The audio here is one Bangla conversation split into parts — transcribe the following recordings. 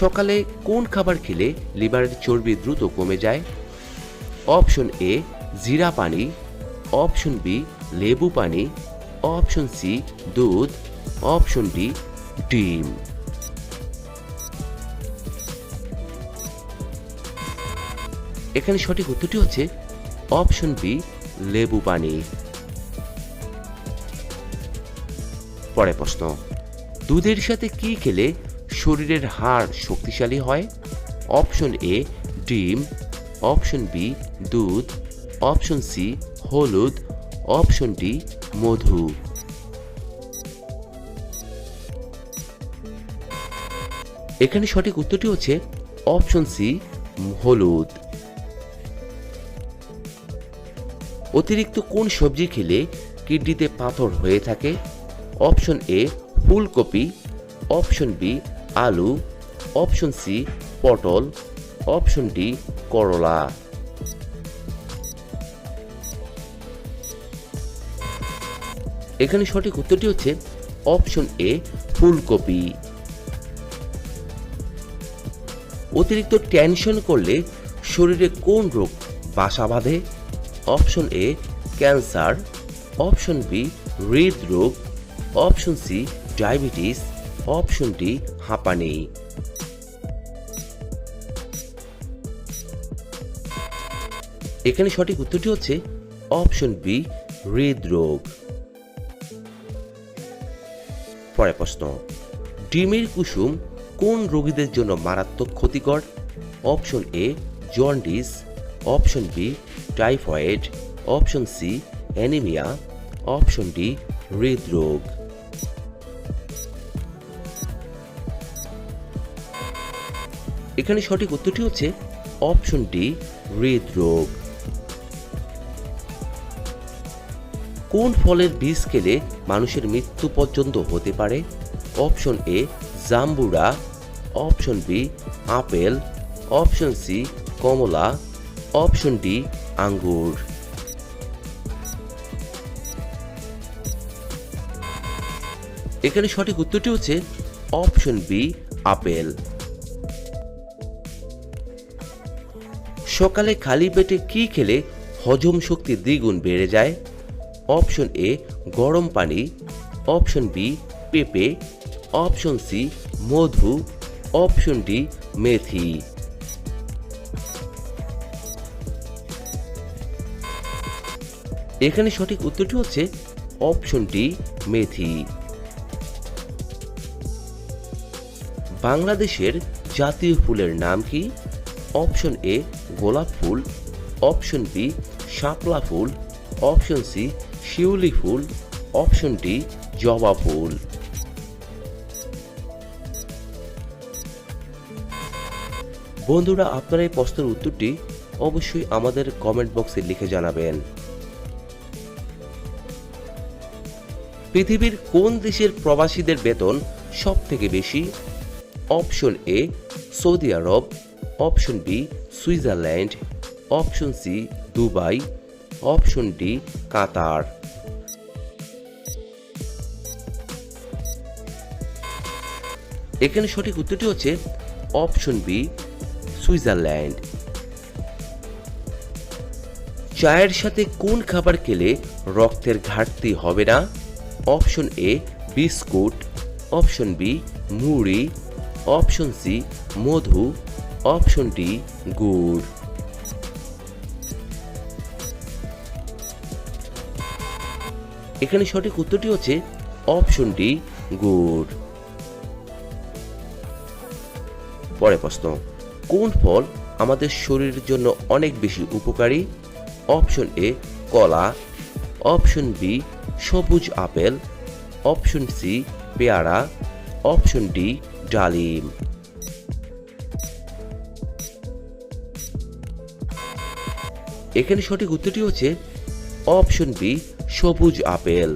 সকালে কোন খাবার খেলে লিভারের চর্বি দ্রুত কমে যায়? অপশন এ জিরা পানি। অপশন বি লেবু পানি। অপশন সি দুধ। অপশন ডি ডিম। এখানে সঠিক উত্তরটি হচ্ছে অপশন বি লেবু পানি। পরে প্রশ্ন, দুধের সাথে কি খেলে শরীরের হাড় শক্তিশালী হয়। অপশন এ ডিম। অপশন বি দুধ। অপশন সি হলুদ। অপশন ডি মধু। এখানে সঠিক উত্তরটি হচ্ছে অপশন সি হলুদ। অতিরিক্ত কোন সবজি খেলে কিডনিতে পাথর হয়ে থাকে? অপশন এ ফুলকপি। অপশন বি আলু অপশন সি পটল অপশন ডি করলা। এখানে সঠিক উত্তরটি হচ্ছে অপশন এ ফুলকপি। অতিরিক্ত টেনশন করলে শরীরে কোন রোগ বাসা বাঁধে? Option A cancer option B হৃদরোগ option C diabetes option D হাঁপানি এখানে সঠিক উত্তরটি হচ্ছে অপশন বি, হৃদরোগ। পরে প্রশ্ন, ডিমের কুসুম কোন রোগীদের জন্য মারাত্মক ক্ষতিকর? Option A, jaundice. Option B, typhoid. Option C, anaemia. Option D, হৃদরোগ। এখানে সঠিক উত্তরটি হচ্ছে অপশন ডি, হৃদরোগ। কোন ফলের বীজ খেলে মানুষের মৃত্যু পর্যন্ত হতে পারে? অপশন এ, জাম্বুরা। Option B, apple. Option C, কমলা। অপশন ডি, আঙ্গুর। এখানে সঠিক উত্তরটি হচ্ছে অপশন বি, আপেল। সকালে খালি পেটে কি খেলে হজম শক্তি দ্বিগুণ বেড়ে যায়? অপশন এ গরম পানি। অপশন বি পেঁপে। অপশন সি মধু। অপশন ডি মেথি। এখানে সঠিক উত্তরটি হচ্ছে অপশন ডি মেথি। বাংলাদেশের জাতীয় ফুলের নাম কি? অপশন এ গোলাপ ফুল, অপশন বি শাপলা ফুল, অপশন সি শিউলি ফুল, অপশন ডি জবা ফুল। বন্ধুরা, আপনারা এই প্রশ্নের উত্তরটি অবশ্যই আমাদের কমেন্ট বক্সে লিখে জানাবেন। পৃথিবীর কোন দেশের প্রবাসীদের বেতন সব থেকে বেশি? Option A Saudi Arab option B, Switzerland, option C, Dubai, option D, Qatar. এখানে সঠিক উত্তরটি হচ্ছে অপশন বি, সুইজারল্যান্ড। চায়ের সাথে কোন খাবার খেলে রক্তের ঘাটতি হবে না? Option A, biscuit. Option B, মুড়ি। অপশন সি, মধু। অপশন ডি গুড়। এখানে সঠিক উত্তরটি হচ্ছে অপশন ডি গুড়। পরে প্রশ্ন, কোন ফল আমাদের শরীরের জন্য অনেক বেশি উপকারী? অপশন এ, কলা। অপশন বি, সবুজ আপেল। অপশন সি, পেয়ারা। অপশন ডি, ডালিম। এখানে সঠিক উত্তরটি হচ্ছে অপশন বি, সবুজ আপেল।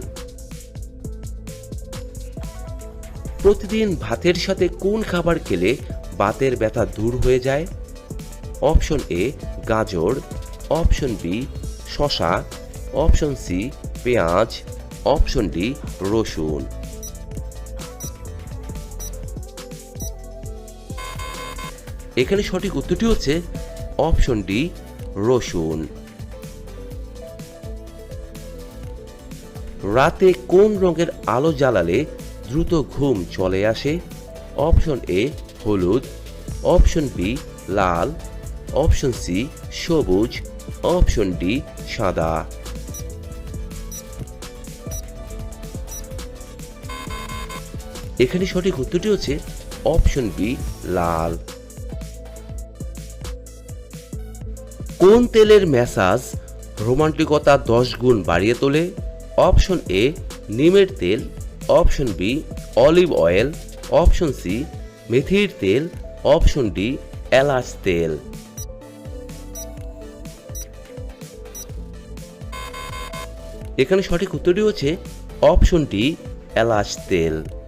প্রতিদিন ভাতের সাথে কোন খাবার খেলে বাতের ব্যথা দূর হয়ে যায়? অপশন এ, গাজর। অপশন বি শশা অপশন সি, পেঁয়াজ। অপশন ডি, রসুন। এখানে সঠিক উত্তরটি হচ্ছে অপশন ডি রসুন। রাতে কোন রঙের আলো জ্বালালে দ্রুত ঘুম চলে আসে? অপশন এ, হলুদ। অপশন বি, লাল। অপশন সি, সবুজ। অপশন ডি, সাদা। এখানে সঠিক উত্তরটি হচ্ছে অপশন বি, লাল। কোন তেলের ম্যাসাজ রোমান্টিকতা দশ গুণ বাড়িয়ে তোলে? অপশন এ, নিমের তেল। Option B, olive oil. Option C, মেথির তেল। অপশন ডি, এলাচ তেল। এখানে সঠিক উত্তরটি হচ্ছে অপশন ডি, এলাচ তেল।